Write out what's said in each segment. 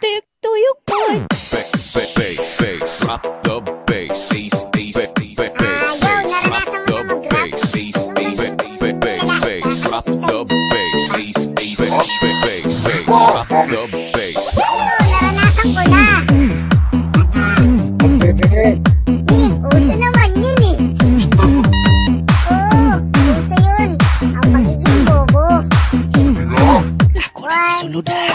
stick to your boy. Bass, bass, bass, bass, drop the bass, bass, bass, bass, bass, bass, drop the bass, bass, bass, bass, bass, bass, drop the bass, bass, bass, bass, bass, bass, drop the bass. Naranasan ko na. Eh, uso naman yun eh. Oo, uso yun. Ang pagiging bobo. Ako na isuludan. Three.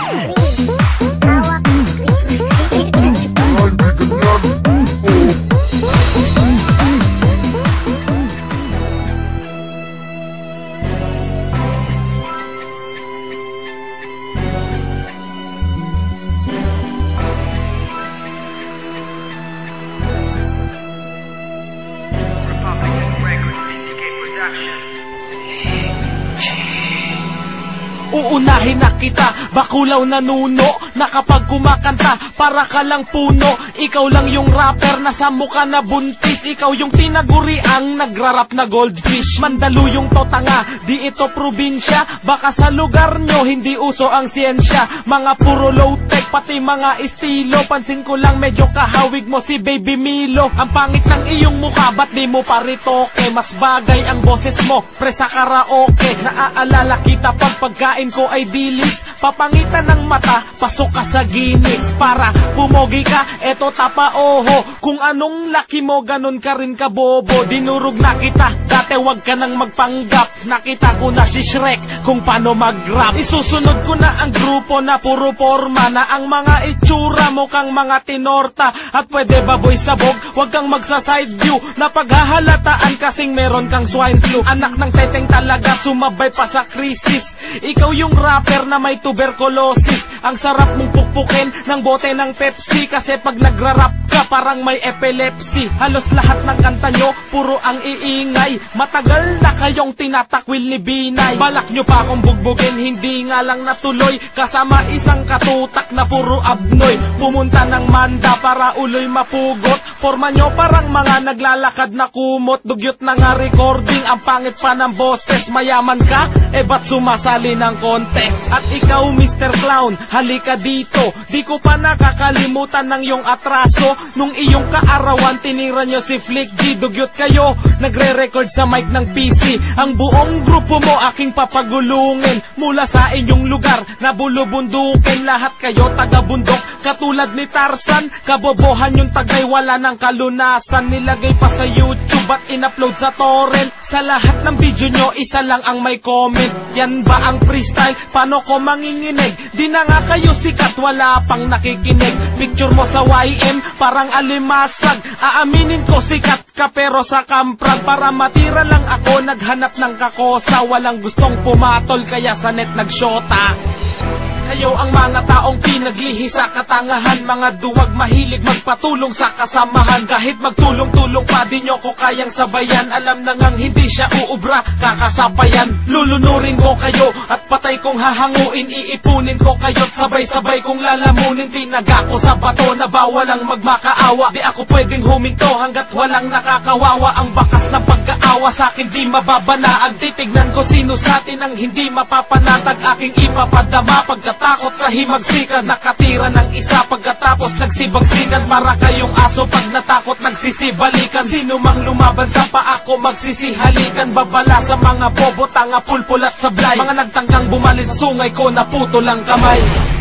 Uunahin na kita, bakulaw na nuno Na kumakanta, para ka lang puno. Ikaw lang yung rapper na sa mukha na buntis. Ikaw yung tinaguri ang nagrarap na goldfish. Mandalo yung totanga, di ito probinsya. Baka sa lugar nyo, hindi uso ang siyensya. Mga puro low-tech, pati mga estilo Pansin ko lang medyo kahawig mo si Baby Milo. Ang pangit ng iyong mukha, ba't di mo paritoke? Mas bagay ang boses mo, pre sa karaoke. Naaalala kita pag pagkain ko ay dilis. Papangitan ng mata, pasok ka sa Guinness Para pumogi ka, eto tapa oho. Kung anong laki mo, ganun ka rin kabobo. Dinurog na kita, dati wag ka nang magpanggap. Nakita ko na si Shrek kung paano mag-rap. Isusunod ko na ang grupo na puro forma Na ang mga itsura. Mo kang mga tinorta At pwede ba boy sabog, wag kang magsa-side view Na paghahalataan kasing meron kang swine flu. Anak ng teteng talaga, sumabay pa sa krisis. Ikaw yung rapper na may tuberculosis. Ang sarap mong pukpukin ng bote ng Pepsi Kasi pag nagra-rap ka parang may epilepsy. Halos lahat ng kanta nyo, puro ang iingay. Matagal na kayong tinatakwil ni Binay. Balak nyo pa akong bugbugin, hindi nga lang natuloy. Kasama isang katutak na puro abnoy. Pumunta ng manda para uloy mapugot. Forma nyo parang mga naglalakad na kumot. Dugyot na nga recording, ang pangit pa ng boses. Mayaman ka? Eh ba't sumasali ng contest? At ikaw Mr. Clown, halika dito. Di ko pa nakakalimutan ng iyong atraso Nung iyong kaarawan, tinira nyo si Flick G. Dugyot kayo, nagre-record sa mic ng PC Ang buong grupo mo aking papagulungin. Mula sa inyong lugar, nabulubundukin. Lahat kayo taga-bundok, katulad ni Tarzan Kabobohan yung tagay, wala ng kalunasan. Nilagay pa sa YouTube at in-upload sa torrent? Sa lahat ng video nyo, isa lang ang may comment. Yan ba ang freestyle? Paano ko manginginig? Di na nga kayo sikat, wala pang nakikinig. Picture mo sa YM, parang alimasag. Aaminin ko sikat ka pero sa kamprag Para matira lang ako, naghanap ng kakosa. Walang gustong pumatol, kaya sa net nagsyota kayo ang mga taong pinaglihi sa katangahan Mga duwag mahilig magpatulong sa kasamahan. Kahit magtulong-tulong pa di ko kayang sabayan. Alam na ngang hindi siya uubra, kakasapayan. Lulunurin ko kayo at patay kong hahanguin. Iipunin ko kayo't sabay-sabay kong lalamunin. Tinaga ko sa bato na bawal ang magmakaawa. Di ako pwedeng huminto hanggat walang nakakawawa. Ang bakas ng pagkaawa sa akin di mababanaag Titignan ko sino sa atin ang hindi mapapanatag. Aking ipapadama pagkatakot sa himagsikan Nakatira ng isa. Pagkatapos nagsibagsikan Para kayong aso. Pag natakot nagsisibalikan. Sino mang lumaban sa paa ko magsisihalikan. Babala sa mga bobo, tanga, pulpul at sablay. Mga nagtangkang bumali sa sungay ko na puto lang kamay